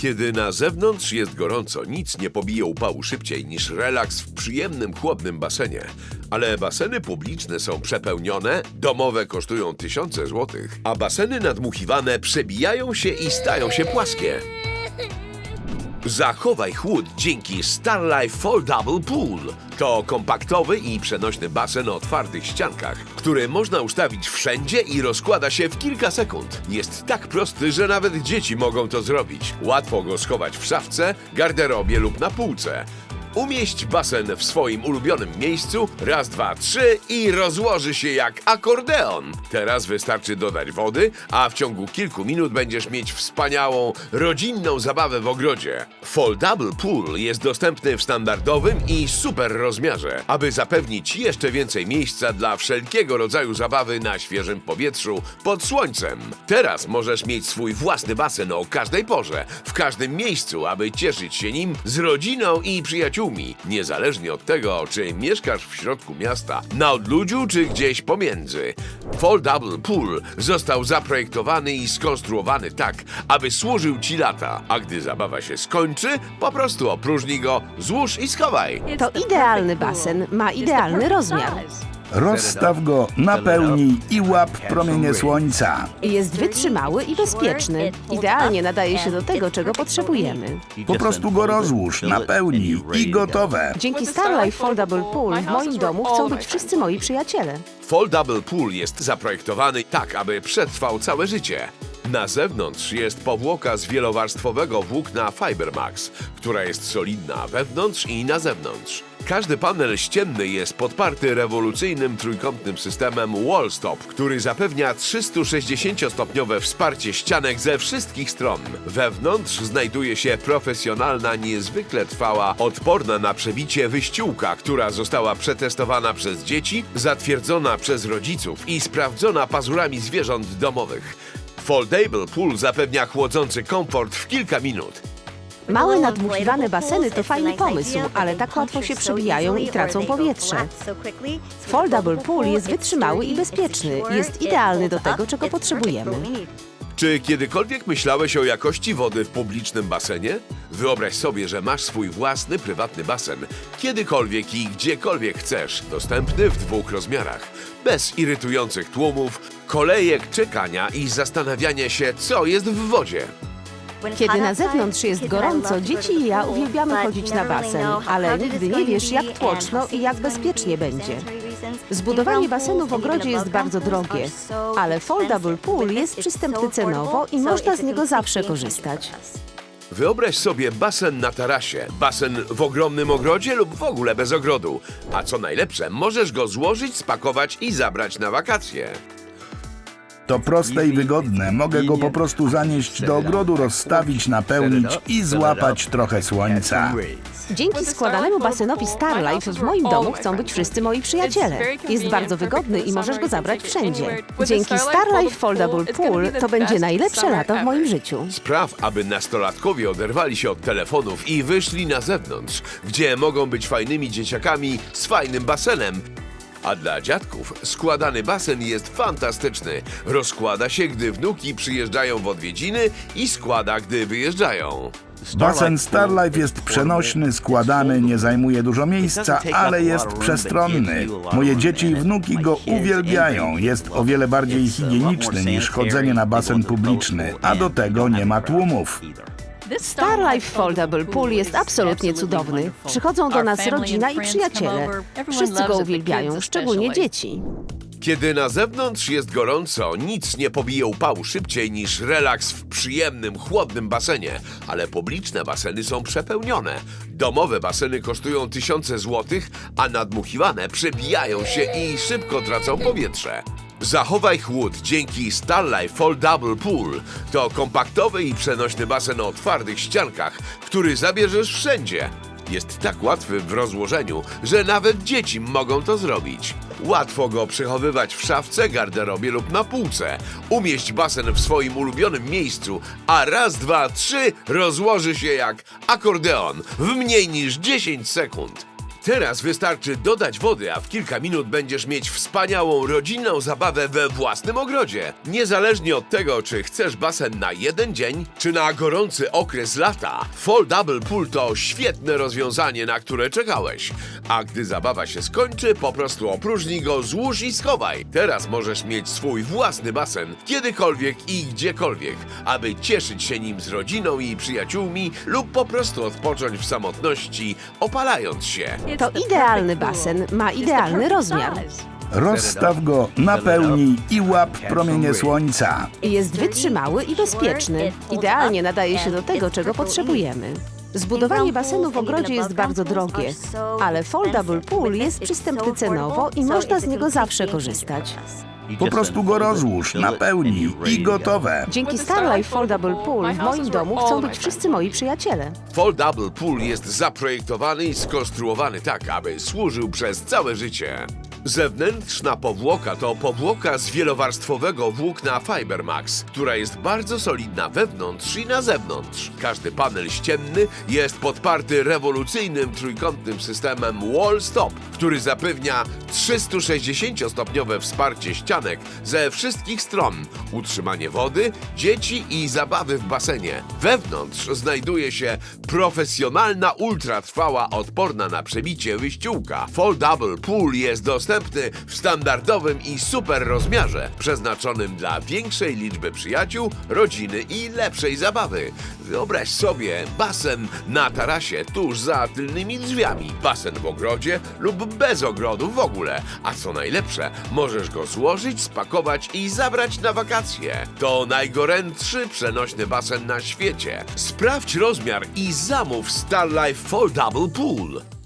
Kiedy na zewnątrz jest gorąco, nic nie pobije upału szybciej niż relaks w przyjemnym, chłodnym basenie. Ale baseny publiczne są przepełnione, domowe kosztują tysiące złotych, a baseny nadmuchiwane przebijają się i stają się płaskie. Zachowaj chłód dzięki Starlife Foldable Pool. To kompaktowy i przenośny basen o twardych ściankach, który można ustawić wszędzie i rozkłada się w kilka sekund. Jest tak prosty, że nawet dzieci mogą to zrobić. Łatwo go schować w szafce, garderobie lub na półce. Umieść basen w swoim ulubionym miejscu, raz, dwa, trzy i rozłoży się jak akordeon. Teraz wystarczy dodać wody, a w ciągu kilku minut będziesz mieć wspaniałą, rodzinną zabawę w ogrodzie. Foldable Pool jest dostępny w standardowym i super rozmiarze, aby zapewnić jeszcze więcej miejsca dla wszelkiego rodzaju zabawy na świeżym powietrzu pod słońcem. Teraz możesz mieć swój własny basen o każdej porze, w każdym miejscu, aby cieszyć się nim z rodziną i przyjaciółmi, niezależnie od tego, czy mieszkasz w środku miasta, na odludziu, czy gdzieś pomiędzy. Foldable Pool został zaprojektowany i skonstruowany tak, aby służył ci lata, a gdy zabawa się skończy, po prostu opróżnij go, złóż i schowaj. To idealny basen, ma idealny rozmiar. Rozstaw go, napełnij i łap promienie słońca. Jest wytrzymały i bezpieczny. Idealnie nadaje się do tego, czego potrzebujemy. Po prostu go rozłóż, napełnij i gotowe. Dzięki Starlife Foldable Pool w moim domu chcą być wszyscy moi przyjaciele. Foldable Pool jest zaprojektowany tak, aby przetrwał całe życie. Na zewnątrz jest powłoka z wielowarstwowego włókna Fibermax, która jest solidna wewnątrz i na zewnątrz. Każdy panel ścienny jest podparty rewolucyjnym trójkątnym systemem Wallstop, który zapewnia 360-stopniowe wsparcie ścianek ze wszystkich stron. Wewnątrz znajduje się profesjonalna, niezwykle trwała, odporna na przebicie wyściółka, która została przetestowana przez dzieci, zatwierdzona przez rodziców i sprawdzona pazurami zwierząt domowych. Foldable Pool zapewnia chłodzący komfort w kilka minut. Małe nadmuchiwane baseny to fajny pomysł, ale tak łatwo się przebijają i tracą powietrze. Foldable Pool jest wytrzymały i bezpieczny. Jest idealny do tego, czego potrzebujemy. Czy kiedykolwiek myślałeś o jakości wody w publicznym basenie? Wyobraź sobie, że masz swój własny prywatny basen, kiedykolwiek i gdziekolwiek chcesz, dostępny w dwóch rozmiarach, bez irytujących tłumów, kolejek czekania i zastanawiania się, co jest w wodzie. Kiedy na zewnątrz jest gorąco, dzieci i ja uwielbiamy chodzić na basen, ale nigdy nie wiesz, jak tłoczno i jak bezpiecznie będzie. Zbudowanie basenu w ogrodzie jest bardzo drogie, ale Foldable Pool jest przystępny cenowo i można z niego zawsze korzystać. Wyobraź sobie basen na tarasie, basen w ogromnym ogrodzie lub w ogóle bez ogrodu. A co najlepsze, możesz go złożyć, spakować i zabrać na wakacje. To proste i wygodne. Mogę go po prostu zanieść do ogrodu, rozstawić, napełnić i złapać trochę słońca. Dzięki składanemu basenowi Starlife w moim domu chcą być wszyscy moi przyjaciele. Jest bardzo wygodny i możesz go zabrać wszędzie. Dzięki Starlife Foldable Pool to będzie najlepsze lato w moim życiu. Spraw, aby nastolatkowie oderwali się od telefonów i wyszli na zewnątrz, gdzie mogą być fajnymi dzieciakami z fajnym basenem. A dla dziadków składany basen jest fantastyczny. Rozkłada się, gdy wnuki przyjeżdżają w odwiedziny i składa, gdy wyjeżdżają. Basen Starlife jest przenośny, składany, nie zajmuje dużo miejsca, ale jest przestronny. Moje dzieci i wnuki go uwielbiają. Jest o wiele bardziej higieniczny niż chodzenie na basen publiczny, a do tego nie ma tłumów. Starlife Foldable Pool jest absolutnie cudowny. Przychodzą do nas rodzina i przyjaciele. Wszyscy go uwielbiają, szczególnie dzieci. Kiedy na zewnątrz jest gorąco, nic nie pobije upału szybciej niż relaks w przyjemnym, chłodnym basenie, ale publiczne baseny są przepełnione. Domowe baseny kosztują tysiące złotych, a nadmuchiwane przebijają się i szybko tracą powietrze. Zachowaj chłód dzięki Starlife Foldable Pool. To kompaktowy i przenośny basen o twardych ściankach, który zabierzesz wszędzie. Jest tak łatwy w rozłożeniu, że nawet dzieci mogą to zrobić. Łatwo go przechowywać w szafce, garderobie lub na półce. Umieść basen w swoim ulubionym miejscu, a raz, dwa, trzy rozłoży się jak akordeon w mniej niż 10 sekund. Teraz wystarczy dodać wody, a w kilka minut będziesz mieć wspaniałą rodzinną zabawę we własnym ogrodzie. Niezależnie od tego, czy chcesz basen na jeden dzień, czy na gorący okres lata, Foldable Pool to świetne rozwiązanie, na które czekałeś. A gdy zabawa się skończy, po prostu opróżnij go, złóż i schowaj. Teraz możesz mieć swój własny basen, kiedykolwiek i gdziekolwiek, aby cieszyć się nim z rodziną i przyjaciółmi lub po prostu odpocząć w samotności, opalając się. To idealny basen, ma idealny rozmiar. Rozstaw go, napełnij i łap promienie słońca. Jest wytrzymały i bezpieczny. Idealnie nadaje się do tego, czego potrzebujemy. Zbudowanie basenu w ogrodzie jest bardzo drogie, ale Foldable Pool jest przystępny cenowo i można z niego zawsze korzystać. Po prostu go rozłóż, napełnij i gotowe. Dzięki Starlife Foldable Pool w moim domu chcą być wszyscy moi przyjaciele. Foldable Pool jest zaprojektowany i skonstruowany tak, aby służył przez całe życie. Zewnętrzna powłoka to powłoka z wielowarstwowego włókna Fibermax, która jest bardzo solidna wewnątrz i na zewnątrz. Każdy panel ścienny jest podparty rewolucyjnym trójkątnym systemem Wall Stop, który zapewnia 360-stopniowe wsparcie ścianek ze wszystkich stron, utrzymanie wody, dzieci i zabawy w basenie. Wewnątrz znajduje się profesjonalna, ultratrwała, odporna na przebicie wyściółka. Foldable Pool jest dostępny w standardowym i super rozmiarze, przeznaczonym dla większej liczby przyjaciół, rodziny i lepszej zabawy. Wyobraź sobie basen na tarasie tuż za tylnymi drzwiami, basen w ogrodzie lub bez ogrodu w ogóle. A co najlepsze, możesz go złożyć, spakować i zabrać na wakacje. To najgorętszy przenośny basen na świecie. Sprawdź rozmiar i zamów Starlife Foldable Pool.